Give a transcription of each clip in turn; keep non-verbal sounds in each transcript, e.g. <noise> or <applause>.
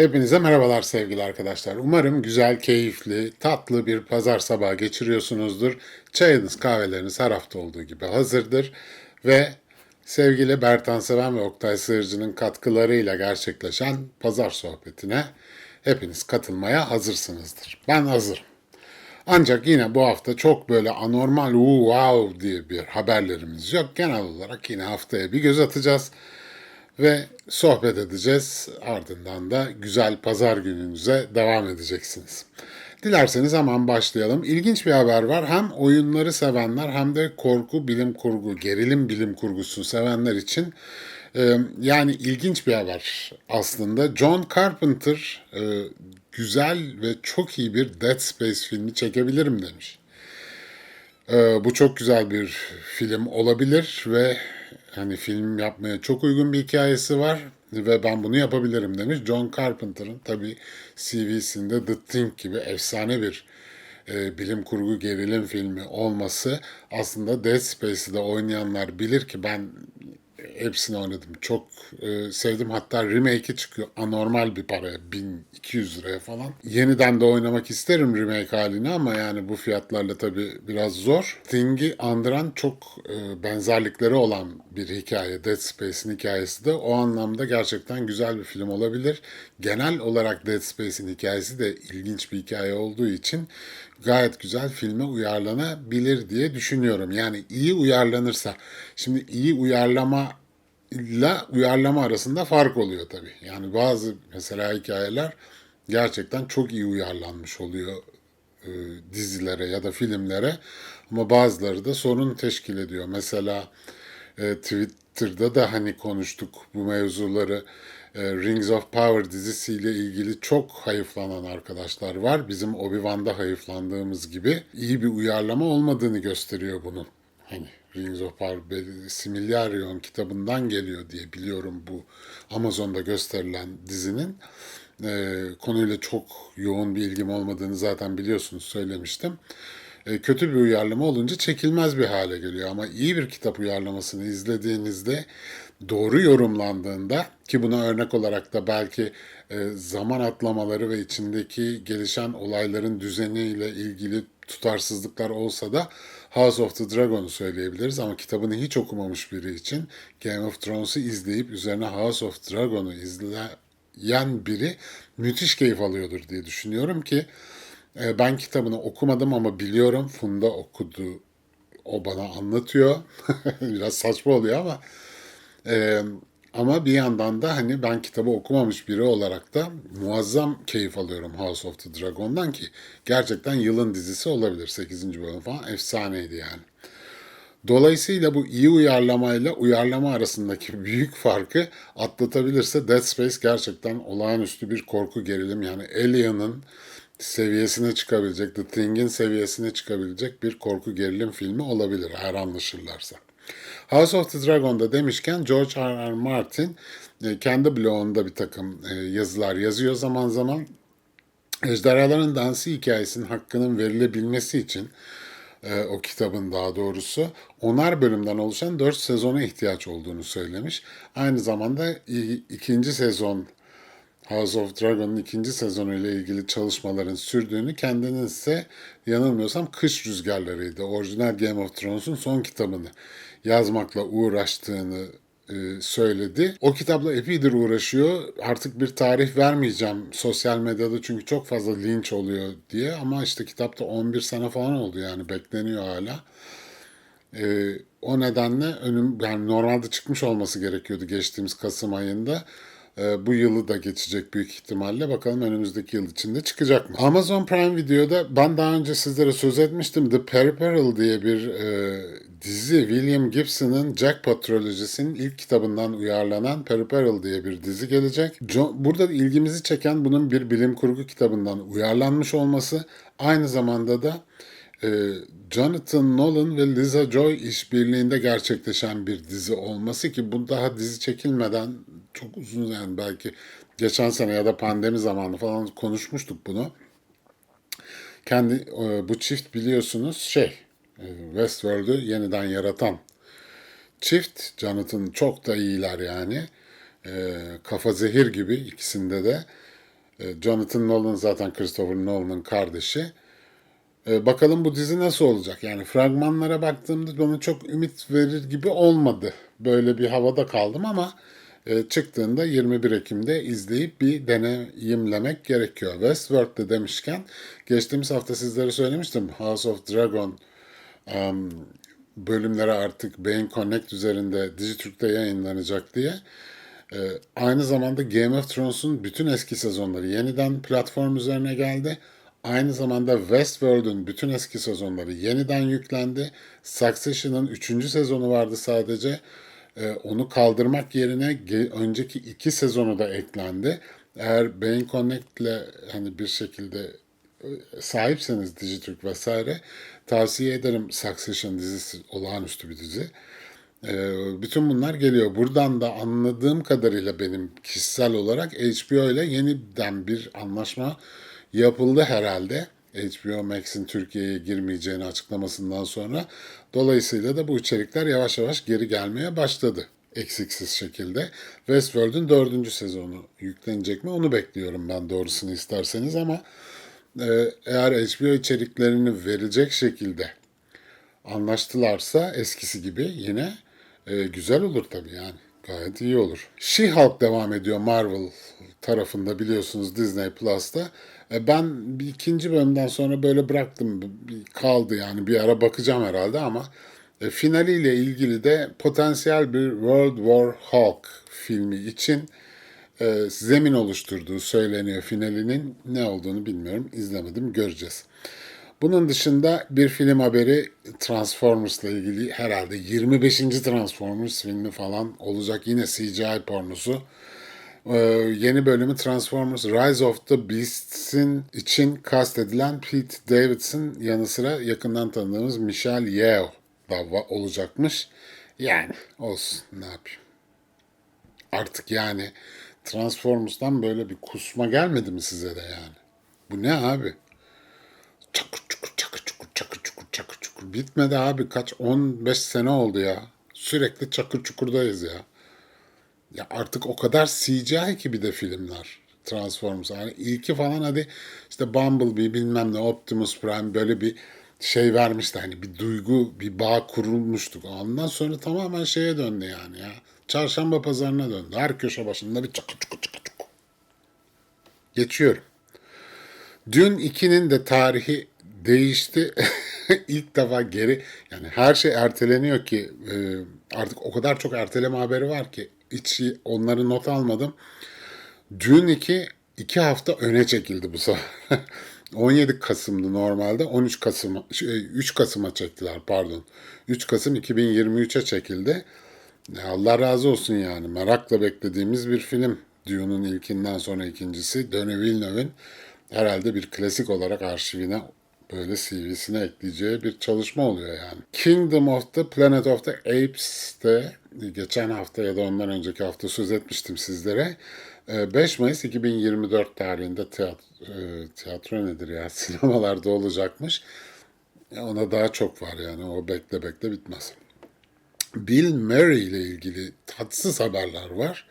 Hepinize merhabalar sevgili arkadaşlar. Umarım güzel, keyifli, tatlı bir pazar sabahı geçiriyorsunuzdur. Çayınız, kahveleriniz her hafta olduğu gibi hazırdır. Ve sevgili Bertan Seven ve Oktay Sığırcı'nın katkılarıyla gerçekleşen pazar sohbetine hepiniz katılmaya hazırsınızdır. Ben hazırım. Ancak yine bu hafta çok böyle anormal wow diye bir haberlerimiz yok. Genel olarak yine haftaya bir göz atacağız ve sohbet edeceğiz. Ardından da güzel pazar gününüze devam edeceksiniz. Dilerseniz hemen başlayalım. İlginç bir haber var. Hem oyunları sevenler hem de korku, bilim kurgu, gerilim bilim kurgusu sevenler için e, yani ilginç bir haber aslında. John Carpenter e, güzel ve çok iyi bir Dead Space filmi çekebilirim demiş. Ee, bu çok güzel bir film olabilir ve hani film yapmaya çok uygun bir hikayesi var ve ben bunu yapabilirim demiş. John Carpenter'ın tabii CV'sinde The Thing gibi efsane bir e, bilim kurgu gerilim filmi olması aslında Dead Space'i oynayanlar bilir ki ben hepsini oynadım. Çok e, sevdim. Hatta remake'i çıkıyor anormal bir paraya. 1200 liraya falan. Yeniden de oynamak isterim remake halini ama yani bu fiyatlarla tabii biraz zor. Thing'i andıran çok e, benzerlikleri olan bir hikaye. Dead Space'in hikayesi de o anlamda gerçekten güzel bir film olabilir. Genel olarak Dead Space'in hikayesi de ilginç bir hikaye olduğu için gayet güzel filme uyarlanabilir diye düşünüyorum. Yani iyi uyarlanırsa. Şimdi iyi uyarlama ile uyarlama arasında fark oluyor tabii. Yani bazı mesela hikayeler gerçekten çok iyi uyarlanmış oluyor e, dizilere ya da filmlere ama bazıları da sorun teşkil ediyor. Mesela e, Twitter'da da hani konuştuk bu mevzuları. E, Rings of Power dizisiyle ilgili çok hayıflanan arkadaşlar var. Bizim Obi-Wan'da hayıflandığımız gibi iyi bir uyarlama olmadığını gösteriyor bunun. Hani Rings of Power Similyarion kitabından geliyor diye biliyorum bu Amazon'da gösterilen dizinin. E, konuyla çok yoğun bir ilgim olmadığını zaten biliyorsunuz söylemiştim. E, kötü bir uyarlama olunca çekilmez bir hale geliyor ama iyi bir kitap uyarlamasını izlediğinizde doğru yorumlandığında ki buna örnek olarak da belki e, zaman atlamaları ve içindeki gelişen olayların düzeniyle ilgili tutarsızlıklar olsa da House of the Dragon'u söyleyebiliriz ama kitabını hiç okumamış biri için Game of Thrones'u izleyip üzerine House of Dragon'u izleyen biri müthiş keyif alıyordur diye düşünüyorum ki e, ben kitabını okumadım ama biliyorum Funda okudu. O bana anlatıyor. <laughs> Biraz saçma oluyor ama e, ama bir yandan da hani ben kitabı okumamış biri olarak da muazzam keyif alıyorum House of the Dragon'dan ki gerçekten yılın dizisi olabilir. 8. bölüm falan efsaneydi yani. Dolayısıyla bu iyi uyarlamayla uyarlama arasındaki <laughs> büyük farkı atlatabilirse Dead Space gerçekten olağanüstü bir korku gerilim. Yani Alien'ın seviyesine çıkabilecek, The Thing'in seviyesine çıkabilecek bir korku gerilim filmi olabilir eğer anlaşırlarsa. House of the Dragon'da demişken George R. R. Martin e, kendi blogunda bir takım e, yazılar yazıyor zaman zaman. Ejderhaların Dansı hikayesinin hakkının verilebilmesi için e, o kitabın daha doğrusu onar bölümden oluşan dört sezona ihtiyaç olduğunu söylemiş. Aynı zamanda ikinci sezon House of Dragon'ın ikinci sezonu ile ilgili çalışmaların sürdüğünü kendinin ise yanılmıyorsam Kış Rüzgarları'ydı. Orijinal Game of Thrones'un son kitabını yazmakla uğraştığını e, söyledi. O kitapla epeydir uğraşıyor. Artık bir tarih vermeyeceğim sosyal medyada çünkü çok fazla linç oluyor diye ama işte kitapta 11 sene falan oldu yani bekleniyor hala. E, o nedenle önüm yani normalde çıkmış olması gerekiyordu geçtiğimiz Kasım ayında. E, bu yılı da geçecek büyük ihtimalle. Bakalım önümüzdeki yıl içinde çıkacak mı? Amazon Prime Video'da ben daha önce sizlere söz etmiştim. The Peripheral diye bir e, dizi William Gibson'ın Jackpot trilojisinin ilk kitabından uyarlanan Peripheral diye bir dizi gelecek. John, burada ilgimizi çeken bunun bir bilim kurgu kitabından uyarlanmış olması aynı zamanda da e, Jonathan Nolan ve Liza Joy işbirliğinde gerçekleşen bir dizi olması ki bu daha dizi çekilmeden çok uzun yani belki geçen sene ya da pandemi zamanı falan konuşmuştuk bunu. Kendi e, bu çift biliyorsunuz şey e, Westworld'u yeniden yaratan çift. Jonathan çok da iyiler yani. E, kafa zehir gibi ikisinde de. E, Jonathan Nolan zaten Christopher Nolan'ın kardeşi. Bakalım bu dizi nasıl olacak? Yani fragmanlara baktığımda bana çok ümit verir gibi olmadı. Böyle bir havada kaldım ama çıktığında 21 Ekim'de izleyip bir deneyimlemek gerekiyor. Westworld'de demişken geçtiğimiz hafta sizlere söylemiştim. House of Dragon um, bölümleri artık Beyin Connect üzerinde Dijitürk'te yayınlanacak diye. Ee, aynı zamanda Game of Thrones'un bütün eski sezonları yeniden platform üzerine geldi. Aynı zamanda Westworld'un bütün eski sezonları yeniden yüklendi. Succession'ın 3. sezonu vardı sadece. Ee, onu kaldırmak yerine önceki iki sezonu da eklendi. Eğer Beyin Connect'le hani bir şekilde e, sahipseniz Dijitürk vesaire tavsiye ederim Succession dizisi olağanüstü bir dizi. Ee, bütün bunlar geliyor. Buradan da anladığım kadarıyla benim kişisel olarak HBO ile yeniden bir anlaşma yapıldı herhalde. HBO Max'in Türkiye'ye girmeyeceğini açıklamasından sonra. Dolayısıyla da bu içerikler yavaş yavaş geri gelmeye başladı eksiksiz şekilde. Westworld'un dördüncü sezonu yüklenecek mi onu bekliyorum ben doğrusunu isterseniz ama e, eğer HBO içeriklerini verecek şekilde anlaştılarsa eskisi gibi yine e, güzel olur tabii yani. Gayet iyi olur. She-Hulk devam ediyor Marvel tarafında biliyorsunuz Disney Plus'ta. E, ben bir ikinci bölümden sonra böyle bıraktım. Kaldı yani bir ara bakacağım herhalde ama e, finaliyle ilgili de potansiyel bir World War Hulk filmi için e, zemin oluşturduğu söyleniyor. Finalinin ne olduğunu bilmiyorum. İzlemedim. Göreceğiz. Bunun dışında bir film haberi Transformers'la ilgili herhalde 25. Transformers filmi falan olacak. Yine CGI pornosu. Ee, yeni bölümü Transformers Rise of the Beasts'in için kastedilen Pete Davidson yanı sıra yakından tanıdığımız Michelle Yeoh da olacakmış. Yani olsun ne yapayım. Artık yani Transformers'tan böyle bir kusma gelmedi mi size de yani? Bu ne abi? Çakır çukur çakır çukur çakır çukur çakır çukur. Bitmedi abi kaç 15 sene oldu ya. Sürekli çakır çukurdayız ya. Ya artık o kadar CGI ki bir de filmler. Transformers. Yani ilki falan hadi işte Bumblebee bilmem ne Optimus Prime böyle bir şey vermişti. Hani bir duygu, bir bağ kurulmuştuk. Ondan sonra tamamen şeye döndü yani ya. Çarşamba pazarına döndü. Her köşe başında bir çakır çukur çakır çukur. Geçiyorum. Dune 2'nin de tarihi değişti. <laughs> İlk defa geri yani her şey erteleniyor ki e, artık o kadar çok erteleme haberi var ki hiç onları not almadım. Dune 2 iki hafta öne çekildi bu sefer. <laughs> 17 Kasım'dı normalde. 13 Kasım, şey, 3 Kasım'a çektiler pardon. 3 Kasım 2023'e çekildi. Ya Allah razı olsun yani. Merakla beklediğimiz bir film. Dune'un ilkinden sonra ikincisi. Denis Villeneuve'in herhalde bir klasik olarak arşivine böyle CV'sine ekleyeceği bir çalışma oluyor yani. Kingdom of the Planet of the Apes'te geçen hafta ya da ondan önceki hafta söz etmiştim sizlere. Ee, 5 Mayıs 2024 tarihinde tiyatro, tiyatro nedir ya <laughs> sinemalarda olacakmış. Ya Ona daha çok var yani o bekle bekle bitmez. Bill Murray ile ilgili tatsız haberler var.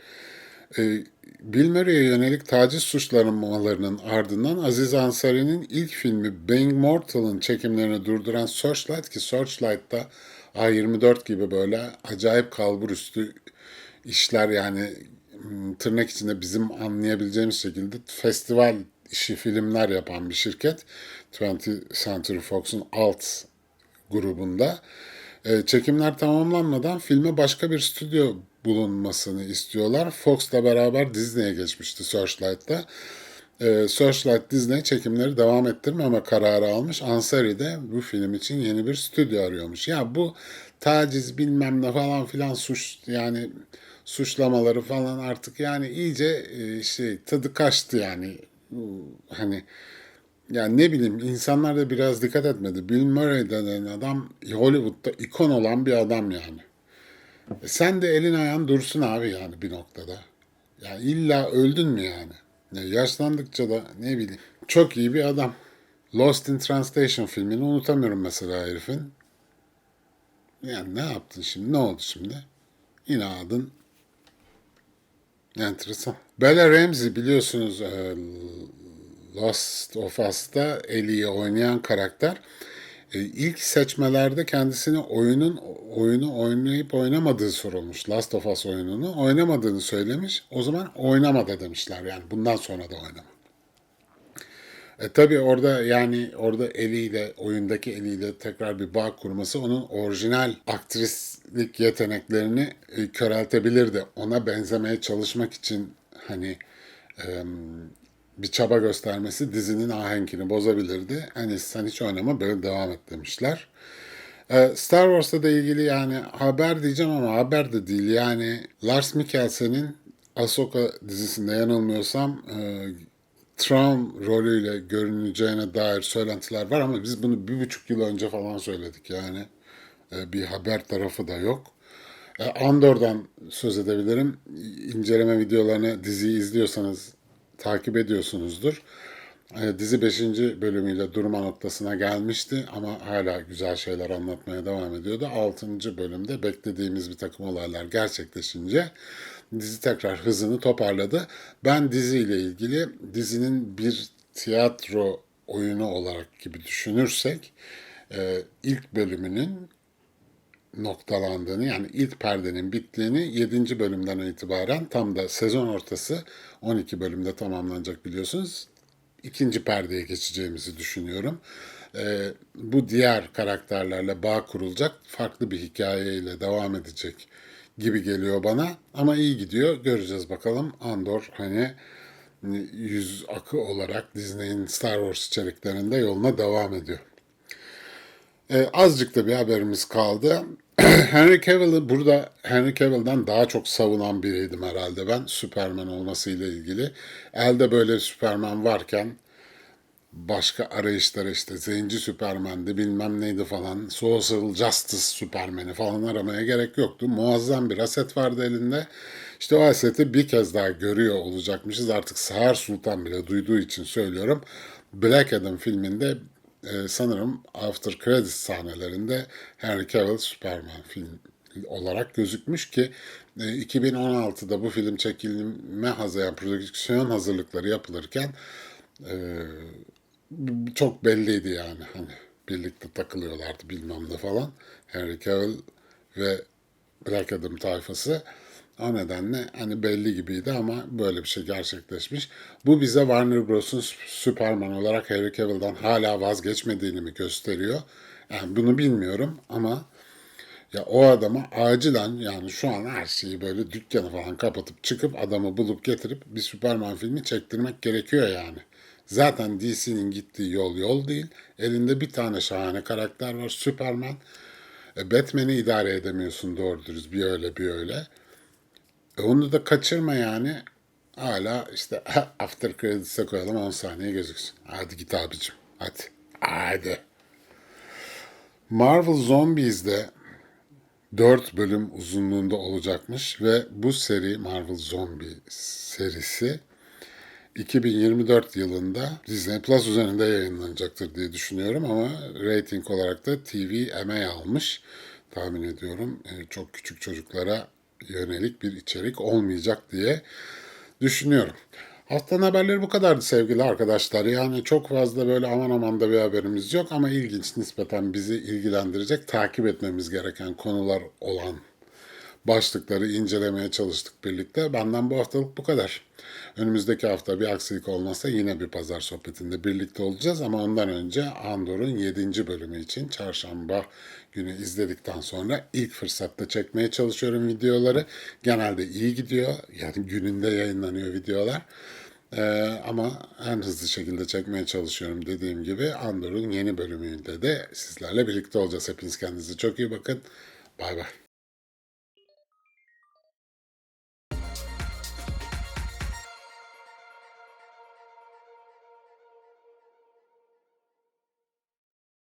Ee, Bill yönelik taciz suçlamalarının ardından Aziz Ansari'nin ilk filmi Being Mortal'ın çekimlerini durduran Searchlight ki Searchlight'ta A24 gibi böyle acayip kalburüstü işler yani m, tırnak içinde bizim anlayabileceğimiz şekilde festival işi filmler yapan bir şirket. 20th Century Fox'un alt grubunda. E, çekimler tamamlanmadan filme başka bir stüdyo bulunmasını istiyorlar. Fox'la beraber Disney'e geçmişti Searchlight'ta. E, Searchlight Disney çekimleri devam ettirmeme kararı almış. Ansari de bu film için yeni bir stüdyo arıyormuş. Ya bu taciz bilmem ne falan filan suç yani suçlamaları falan artık yani iyice e, şey tadı kaçtı yani. Hani yani ne bileyim insanlar da biraz dikkat etmedi. Bill Murray denen adam Hollywood'da ikon olan bir adam yani. Sen de elin ayağın dursun abi yani bir noktada. Yani illa öldün mü yani? Ya yaşlandıkça da ne bileyim. Çok iyi bir adam. Lost in Translation filmini unutamıyorum mesela herifin. Yani ne yaptın şimdi? Ne oldu şimdi? İnadın Enteresan. Bella Ramsey biliyorsunuz e, Last of Us'ta Ellie'yi oynayan karakter. E, ilk seçmelerde kendisine oyunun oyunu oynayıp oynamadığı sorulmuş. Last of Us oyununu oynamadığını söylemiş. O zaman oynama da demişler yani bundan sonra da oynama. E tabi orada yani orada eliyle oyundaki eliyle tekrar bir bağ kurması onun orijinal aktrislik yeteneklerini e, köreltebilirdi. Ona benzemeye çalışmak için hani bir çaba göstermesi dizinin ahenkini bozabilirdi. Hani sen hiç oynama böyle devam et demişler. E, Star Wars'ta da ilgili yani haber diyeceğim ama haber de değil. Yani Lars Mikkelsen'in Ahsoka dizisinde yanılmıyorsam e, Traum rolüyle görüneceğine dair söylentiler var ama biz bunu bir buçuk yıl önce falan söyledik yani. E, bir haber tarafı da yok. E, Andor'dan söz edebilirim. İnceleme videolarını, diziyi izliyorsanız takip ediyorsunuzdur. E, Dizi 5. bölümüyle durma noktasına gelmişti ama hala güzel şeyler anlatmaya devam ediyordu. 6. bölümde beklediğimiz bir takım olaylar gerçekleşince dizi tekrar hızını toparladı. Ben diziyle ilgili dizinin bir tiyatro oyunu olarak gibi düşünürsek e, ilk bölümünün noktalandığını yani ilk perdenin bittiğini 7. bölümden itibaren tam da sezon ortası 12 bölümde tamamlanacak biliyorsunuz. ikinci perdeye geçeceğimizi düşünüyorum. Ee, bu diğer karakterlerle bağ kurulacak farklı bir hikayeyle devam edecek gibi geliyor bana. Ama iyi gidiyor. Göreceğiz bakalım. Andor hani yüz akı olarak Disney'in Star Wars içeriklerinde yoluna devam ediyor. Ee, azıcık da bir haberimiz kaldı. <clears throat> Henry Cavill'ı burada Henry Cavill'dan daha çok savunan biriydim herhalde ben Superman olmasıyla ilgili. Elde böyle Superman varken başka arayışlara işte Zenci Superman'di bilmem neydi falan Social Justice Superman'i falan aramaya gerek yoktu. Muazzam bir aset vardı elinde. İşte o aseti bir kez daha görüyor olacakmışız. Artık Sahar Sultan bile duyduğu için söylüyorum. Black Adam filminde e, sanırım after credits sahnelerinde Henry Cavill Superman film olarak gözükmüş ki e, 2016'da bu film çekilme hazırlayan prodüksiyon hazırlıkları yapılırken e, çok belliydi yani hani birlikte takılıyorlardı bilmem ne falan Henry Cavill ve Black Adam tayfası. O nedenle hani belli gibiydi ama böyle bir şey gerçekleşmiş. Bu bize Warner Bros'un Superman olarak Henry Cavill'dan hala vazgeçmediğini mi gösteriyor? Yani bunu bilmiyorum ama ya o adama acilen yani şu an her şeyi böyle dükkanı falan kapatıp çıkıp adamı bulup getirip bir Superman filmi çektirmek gerekiyor yani. Zaten DC'nin gittiği yol yol değil. Elinde bir tane şahane karakter var Superman. E, Batman'i idare edemiyorsun doğru dürüst bir öyle bir öyle. E onu da kaçırma yani. Hala işte <laughs> after credits'e koyalım 10 saniye gözüksün. Hadi git abicim. Hadi. Hadi. Marvel Zombies'de 4 bölüm uzunluğunda olacakmış ve bu seri Marvel Zombie serisi 2024 yılında Disney Plus üzerinde yayınlanacaktır diye düşünüyorum ama rating olarak da TV MA almış. Tahmin ediyorum e, çok küçük çocuklara yönelik bir içerik olmayacak diye düşünüyorum. Haftanın haberleri bu kadardı sevgili arkadaşlar. Yani çok fazla böyle aman aman da bir haberimiz yok ama ilginç nispeten bizi ilgilendirecek, takip etmemiz gereken konular olan başlıkları incelemeye çalıştık birlikte. Benden bu haftalık bu kadar. Önümüzdeki hafta bir aksilik olmazsa yine bir pazar sohbetinde birlikte olacağız ama ondan önce Andor'un 7. bölümü için çarşamba günü izledikten sonra ilk fırsatta çekmeye çalışıyorum videoları. Genelde iyi gidiyor. Yani gününde yayınlanıyor videolar. Ee, ama en hızlı şekilde çekmeye çalışıyorum dediğim gibi Andor'un yeni bölümünde de sizlerle birlikte olacağız. Hepiniz kendinize çok iyi bakın. Bay bay.